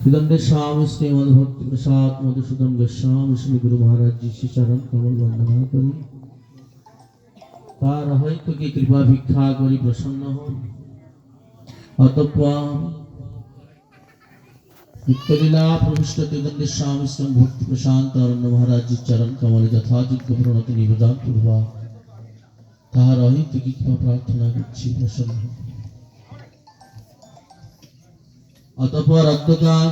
হৃদন্দের স্বামী শ্রীমদ ভক্তি প্রসাদ মধুসূদন গোস্বামী শ্রী গুরু মহারাজ জি শ্রী চরণ কমল বন্দনা করি। তার হয়তো কি কৃপা ভিক্ষা করি প্রসন্ন হন। অতঃপর নিত্যলীলা প্রবিষ্ট হৃদন্দের স্বামী শ্রী ভক্তি প্রশান্ত অরণ্য মহারাজ চরণ কমলে যথাযোগ্য প্রণতি নিবেদন পূর্বা। তাহার অহিত কৃপা প্রার্থনা করছি প্রসন্ন হন। অতপর অধ্যকার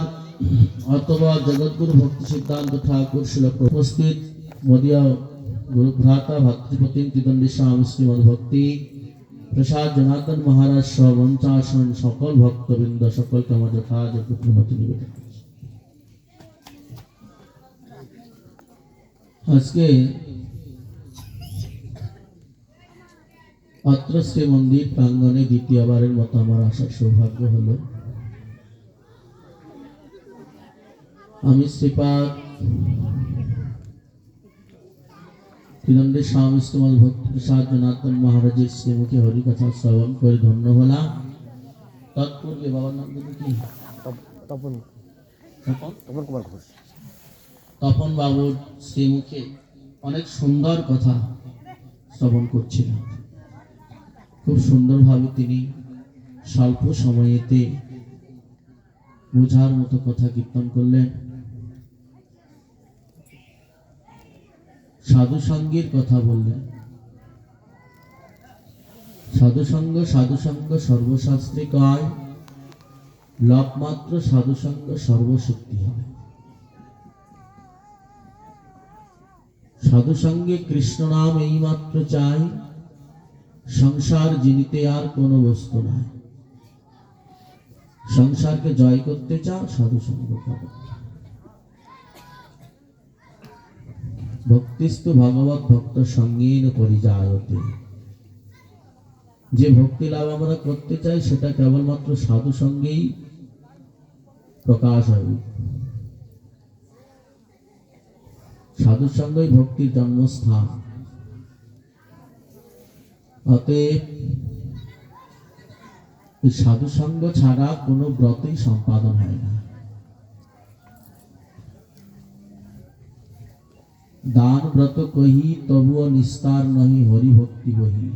অথবা জগৎগুরু ভক্তি সিদ্ধান্ত ঠাকুর শিল উপস্থিত। মদিয়া গুরু ভ্রাতা ভাতৃপতি তিদণ্ডী স্বামী শ্রীমদ ভক্তি প্রসাদ জনার্দন মহারাজ সহ বঞ্চাসন সকল ভক্তবৃন্দ সকলকে আমার যথাযোগ্য প্রণতি নিবেদন আজকে অত্র শ্রী মন্দির প্রাঙ্গণে দ্বিতীয়বারের মতো আমার আসার সৌভাগ্য হলো। আমি শ্রীপাদ। ত্রিদণ্ডের স্বামী শ্রীমদ ভক্তি প্রসাদ জনার্দন মহারাজের শ্রীমুখে হরিকথা শ্রবণ করে ধন্য হলাম। তৎপূর্বে বাবার নাম কি? তপন। তপন? তপন কুমার ঘোষ। তপন বাবুর শ্রীমুখে অনেক সুন্দর কথা শ্রবণ করছিলাম খুব সুন্দরভাবে তিনি স্বল্প সময়েতে বোঝার মতো কথা কীর্তন করলেন। সাধু সঙ্গের কথা বললেন। সাধু সঙ্গ সাধু সর্বশাস্ত্রে কয় লকমাত্র সাধু সঙ্গ সর্বশক্তি হয় সাধু সঙ্গে কৃষ্ণ নাম এইমাত্র চাই, সংসার জিনিতে আর কোনো বস্তু নাই। সংসারকে জয় করতে চাও সাধু সঙ্গ করো। ভক্তিস্তু ভগবত ভক্ত সঙ্গীন পরিযায়তে। যে ভক্তি লাভ আমরা করতে চাই, সেটা কেবলমাত্র সাধু সঙ্গেই প্রকাশ হবে। সাধু সঙ্গই ভক্তির জন্মস্থান। অতএব সাধু সঙ্গ ছাড়া কোনো ব্রতই সম্পাদন হয় না। দান ব্রত কহি তবুও নিস্তার নহি হরি ভক্তি বহি।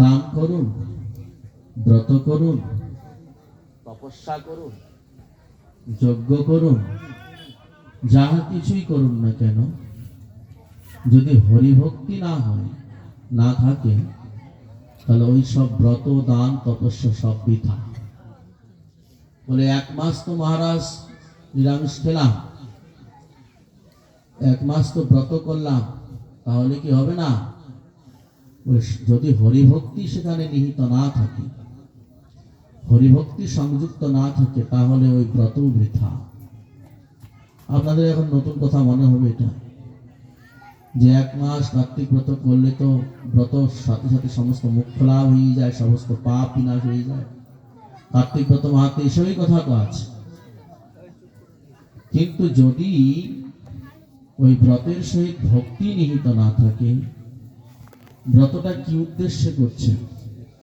দান করুন ব্রত করুন তপস্যা করুন। যজ্ঞ করুন যাহা কিছুই করুন না কেন যদি হরিভক্তি না হয় না থাকে তাহলে ওই সব ব্রত দান তপস্যা সব বৃথা। বলে এক মাস তো মহারাজ নিরামিষ খেলাম। এক মাস তো ব্রত করলাম, তাহলে কি হবে না? যদি হরিভক্তি সেখানে নিহিত না থাকে, হরিভক্তি সংযুক্ত না থাকে, তাহলে ওই ব্রত বৃথা। আপনাদের এখন নতুন কথা মনে হবে এটা, যে এক মাস কার্তিক ব্রত করলে তো ব্রত সাথে সাথে সমস্ত মুখ্য লাভ হয়ে যায়, সমস্ত পাপ বিনাশ হয়ে যায়। কার্তিক ব্রত মাহাত্ম এসবই কথা তো আছে। কিন্তু যদি ওই ব্রতের সহিত ভক্তি নিহিত না থাকে। ব্রতটা কি উদ্দেশ্যে করছে?